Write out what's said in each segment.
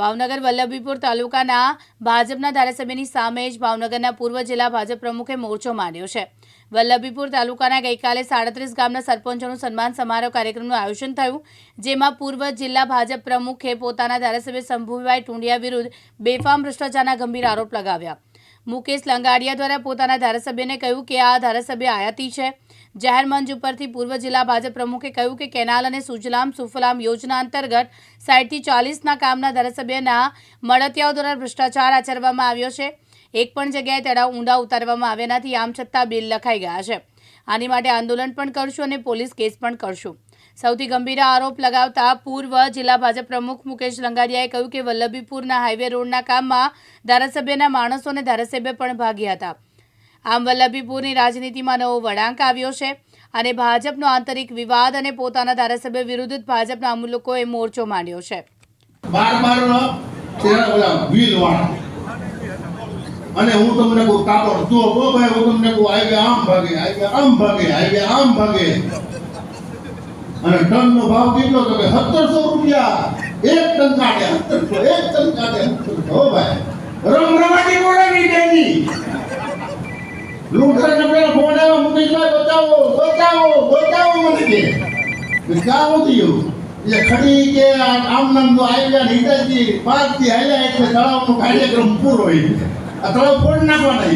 ભાવનગર વલ્લભીપુર તાલુકાના ભાજપના ધારાસભ્યની સામે જ ભાવનગરના પૂર્વ જિલ્લા ભાજપ પ્રમુખે મોરચો માંડ્યો છે. વલ્લભીપુર તાલુકાના ગઈકાલે સાડત્રીસ ગામના સરપંચોનું સન્માન સમારોહ કાર્યક્રમનું આયોજન થયું, જેમાં પૂર્વ જિલ્લા ભાજપ પ્રમુખે પોતાના ધારાસભ્ય શંભુભાઈ ટુંડિયા વિરુદ્ધ બેફામ ભ્રષ્ટાચારના ગંભીર આરોપ લગાવ્યા. મુકેશ લંગાડિયા દ્વારા પોતાના ધારાસભ્યને કહ્યું કે આ ધારાસભ્ય આયાતી છે. જાહેર મંચ ઉપરથી પૂર્વ જિલ્લા ભાજપ પ્રમુખે કહ્યું કે કેનાલ અને સુજલામ સુફલામ યોજના અંતર્ગત સાઠથી ચાલીસના કામના ધારાસભ્યના મળતિયાઓ દ્વારા ભ્રષ્ટાચાર આચરવામાં આવ્યો છે. એક પણ જગ્યાએ તળાવ ઊંડા ઉતારવામાં આવ્યા નથી, આમ છતાં બિલ લખાઈ ગયા છે. આની માટે આંદોલન પણ કરશું અને પોલીસ કેસ પણ કરશું. સૌથી ગંભીર આરોપ લગાવતા પૂર્વ જિલ્લા ભાજપ પ્રમુખ મુકેશ લંગારિયાએ કહ્યું કે વલ્લભીપુરના હાઈવે રોડના કામમાં ધારાસભ્યના માણસો અને ધારાસભ્ય પણ ભાગ્યા હતા. આમ વલ્લભીપુરની રાજનીતિમાં નવો વળાંક આવ્યો છે અને ભાજપનો આંતરિક વિવાદ અને પોતાના ધારાસભ્ય વિરુદ્ધ ભાજપના અમુક મોરચો માંડ્યો છે. અને હું તમને કહું, કાપડ તું ભાઈ, હું તમને કહું આવી આમ ભાગે આવી આમ ભાગે આવી આમ ભાગે. અને ટન નો ભાવ કેટલો તો કે સત્તરસો રૂપિયા. એક ટન કાઢે સત્તરસો, એક ટન કાઢે 1700. હો ભાઈ. રમ રમાટી ની દેની લૂંટરા કપડા ફોન આવ્યો, મુકેશભાઈ, બતાવો બતાવો બતાવો મને કે. ક્યાં હોતી એવું એટલે ખડી કે આમ નામ તો આવ્યા નીતાજી પાંચથી હાલ્યા એટલે તળાવનો કાર્યક્રમ પૂરો હોય આ તળાવ ફોડ નાખવાના.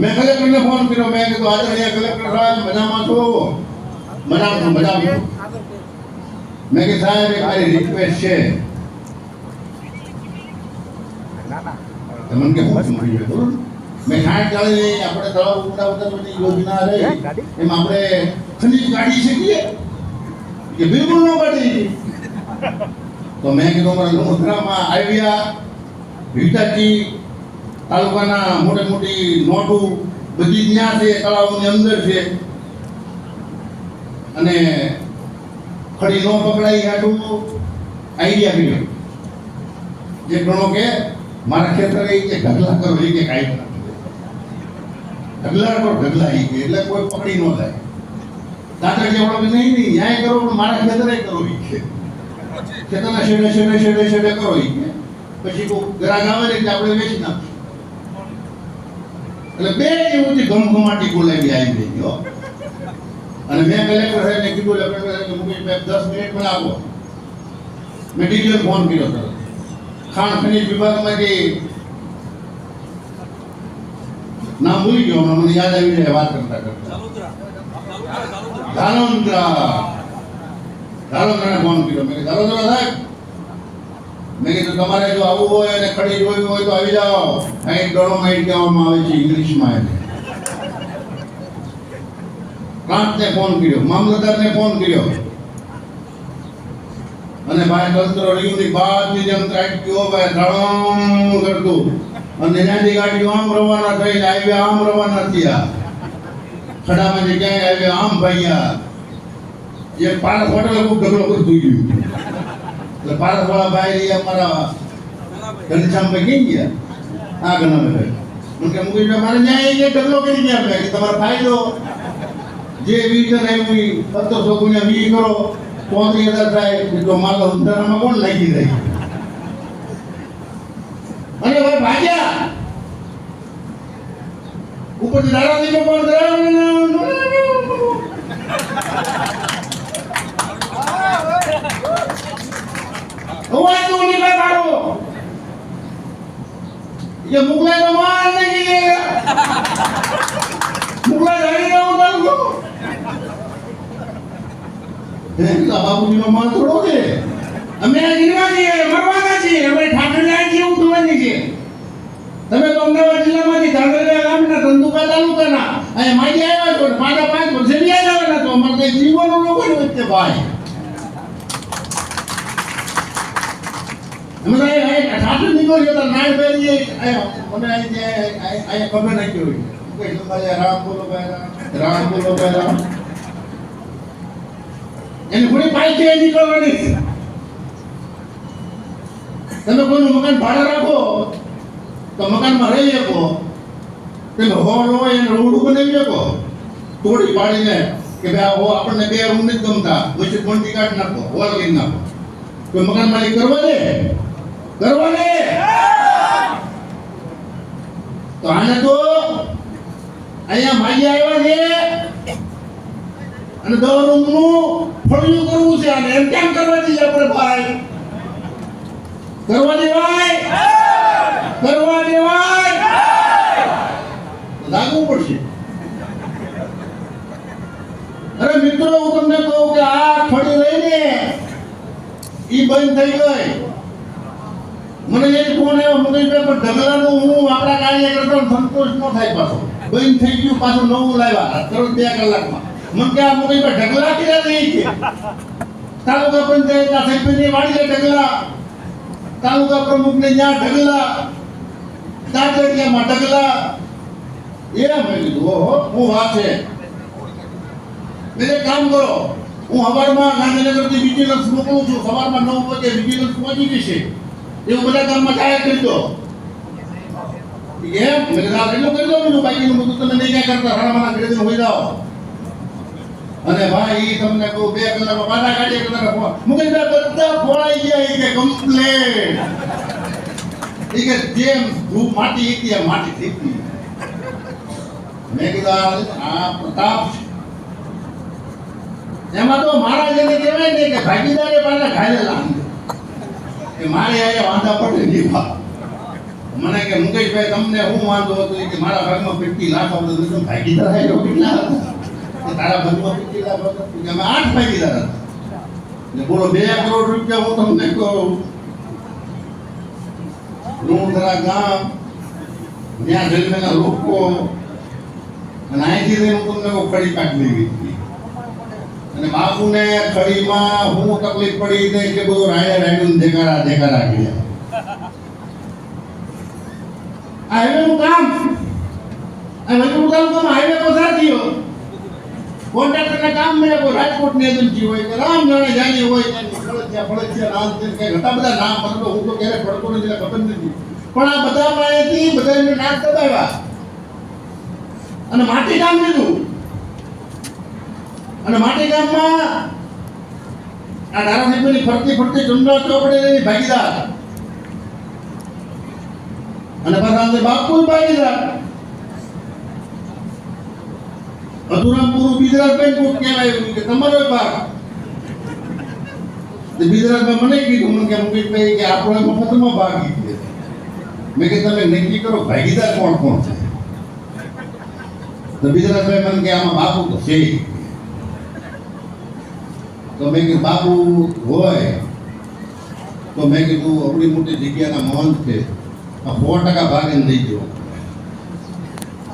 મેં કલેક્ટરને ફોન કર્યો, મેં કીધું આદરણીય કલેક્ટર સાહેબ, મજામાં છો? મજામાં છું મેં કીધું સાહેબ એક મારી રિક્વેસ્ટ છે. તમને મને કે હું શું કહ્યું બરોબર? મેં સાઠ ચાળીસ આપણે તળાવ ઊંડા બધી યોજના રહી. એમ આપણે ખનીજ કાઢી શકીએ? કે બિલકુલ ન કાઢી? તો મેં કીધું અમારા લુણખરામાં આવ્યા. હિટાચી તાલુકાના મોટી મોટી નોટો બધી જ ત્યાં છે તળાવની અંદર છે. અને ફરી ન પકડાય આટલું આઈડિયા પીડ્યો જે ગણો કે, મારા ખેતરે એ કે ઢગલા કરો એ કે કાંઈ ઢગલા કરો, ઢગલા એ કે, એટલે કોઈ પકડી ન જાય. દાદા જે વળો કે નહીં નહીં, ન્યાય કરો, પણ મારા ખેતરે કરો એ કે. ખેતરના શેડે શેડે શેડે શેડે કરો એ કે. પછી કોઈ ગ્રાહક આવે ને આપણે વેચી નાખીએ. એટલે બે દિવસથી ગમગમાટી બોલાવી આવી ગઈ અને મેં કલેક્ટર સાહેબને કીધું એટલે કલેક્ટર સાહેબે મુકેશભાઈ દસ મિનિટ પણ આપો. મેં ડીજીએ ફોન કર્યો તરત ખાણ ખનીજ જે નામ ભૂલી ગયો મને યાદ આવી જાય વાત કરતા કરતા. ધાલોન્દ્રા. ફોન કર્યો. મેં ધાલોન્દ્રા સાહેબ. મેં કીધું, તમારે જો આવવું હોય અને ખડી જોવી હોય તો આવી જાઓ. અહીં ડોલોમાઇટ કહેવામાં આવે છે ઇંગ્લિશમાં એને. પ્રાંતને ફોન કર્યો, મામલતદારને ફોન કર્યો. અને ભાઈ તંત્ર રહ્યુંની બાદની જેમ ત્રાટ ગયો ભાઈ ધડમ કરતું. અને ત્યાંથી ગાડીઓ આમ રવાના થઈને આવ્યા આમ રવાના થયા. ખડામાંથી ક્યાંય આવ્યા આમ ભાગ્યા. એ પારસ હોટલ ખૂબ ઢગલો કરતું ગયું. એટલે પારસ વાળા ભાઈ અમારા ઘનશ્યામભાઈ કઈ ગયા? આ ઘણા મને કે મુકેશભાઈ, મારે ન્યાય ઢગલો કરી ગયા ભાઈ તમારો ફાયદો જે વીજન આવ્યું ઈ સત્તરસો ગુણ્યા વી કરો ચોત્રીસ હજાર થાય, તો માલ ઉધારામાં કોણ લાગી જાય? અને ભાઈ, ભાગ્યા! ઉપરથી દાદાજીનો પણ અવાજ તો નહીં ભાઈ મારો ये બાબુજીનો માલ થોડો છે. અમે જીવવા છીએ મરવાના છીએ અમે ઠાકરલા જેવું થવાની છે. તમે તો અમદાવાદ જિલ્લામાંથી ધાંગધ્રા ગામના ધંધુકા તાલુકાના. અહીંયા માજી આવ્યા છો પાછા પાંચ વર્ષે બી આવ્યા તો અમારે કઈ જીવવાનું લોકોની વચ્ચે ભાઈ. ઠાઠું નીકળ્યો તો નાય અહીંયા મને અહીંયા ખબર નાખી હોય. કે રામ બોલો ભાઈ રામ બોલો ભાઈ રામ. એની થોડી પાછી નીકળવાની. તમે કોઈનું મકાન ભાડે રાખો, તો મકાનમાં રહી શકો. પેલો હોલ હોય એને રોડ બનાવી શકો. તોડી પાડીને કે ભાઈ હો આપણને બે રૂમ નથી ગમતા પછી કોન્ટી કાઢ નાખો, હોલ કરી નાખો. તો મકાન માલિક કરવા દે કરવા દે તો આને તો અહીંયા માગી આવ્યા છે. અને દસ રૂમનું ફળિયું કરવું છે અને એમ કેમ કરવા દઈએ આપણે ભાઈ? કરવા દેવાય? કરવા દેવાય? લાગવું પડશે. અરે મિત્રો, હું તમને કહું કે આ ફળી લઈને ઈ બંધ થઈ ગઈ. મને એ ફોન આવ્યો મગજભાઈ પણ ઢગલાનું હું આપણા કાર્યકર્તાનો સંતોષ ન થાય પાછો. બંધ થઈ ગયું, પાછું નવું લાવ્યા. તરત બે કલાકમાં. મને આ મગજભાઈ ઢગલા કર્યા નહીં કે? તાલુકા પંચાયતના સભ્યની વાડીએ ઢગલા. તાલુકા પ્રમુખને ત્યાં ઢગલા. કાગળિયામાં ઢગલા. એ મેં કીધું હું છે? મેં કામ કરો. હું સવારમાં ગાંધીનગરથી વિજિલન્સ મોકલું છું. સવારમાં નવ વાગે વિજિલન્સ પહોંચી જશે. એવું બધા કામમાં જાહેર કરી દો. એમ? મેં કીધું એટલું કરી દો. બાકીનું બધું તમે નહીં ક્યાં કરતા. રાણામાના ઘરે જઈને હોઈ જાઓ. અને ભાઈ તમને કહું, બે કલાકમાં પાટા કાઢીએ કલાક ફોન? મુકેશભાઈ બધા ફોળાઈ ગયા કે કમ્પ્લેન એ કે, જેમ ધૂપ માટી હતી, એમ માટી થઈ મેં કીધું, આ- પ્રતાપ એમાં તો મારા જેને કહેવાય ને કે ભાગીદારે પાછા ઘાયલેલા કે મારે આ વાંધા પડે નહીં વાત મને કે, મુકેશભાઈ, તમને હું વાંધો હતો? કે મારા ભાગમાં પીટકી લાખ આવતો ભાગીદાર કેટલા? તારા ભાગમાં કેટલા કે અમે આઠ ભાગીદાર હતા. ને બોલો, બે કરોડ રૂપિયા હું તમને કહું. રૂણધરા ગામ, ત્યાં જન્મેલા લોકો. અને અહીંથી લઈને હું તમને કડી પાક લઈ ગઈ અને બાપુને કડીમાં હું તકલીફ પડી ને કે બધું રાયે રાયડું દેખાડા ધેકારા ગયા આ હાઈવેનું કામ. આ નકરું કામ તો હાઈવે પસાર થયો. કોન્ટ્રાક્ટરના કામ મળે કોઈ રાજકોટની એજન્સી હોય કે રામ જાણે જાણી હોય કે ફળજિયા રામ છે કે ઘણા બધા નામ પરંતુ હું તો ક્યારેય પડતો નથી ખબર નથી. પણ આ બધા પાસેથી બધા એમને નાક દબાવ્યા. અને માટી કામ લીધું. અને માટી ગામમાં આ ધારાસભ્યની ફરતી ફરતી ચુંડા ચોપડે ભાગીદાર. અને અંદર બાપુ ભાગીદાર અધુરામપુર બિજરાજભાઈ કોટ કહેવાય એવું કે તમારો ભાગ બિજરાજભાઈ મને કીધું, મને કે મુકેશભાઈ કે આપણો એમાં મફતમાં ભાગ લીધો મેં કે તમે નક્કી કરો ભાગીદાર કોણ કોણ છે? તો બિજરાજભાઈ મને કે આમાં બાપુ તો છે તો મેં કીધું, બાપુ હોય. તો મેં કીધું, આપણી મોટી જગ્યાના મહંત છે. આ સો ટકા ભાગ એને દઈ દો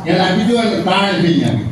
એને આપી દો એટલે તાણે થઈ ગયા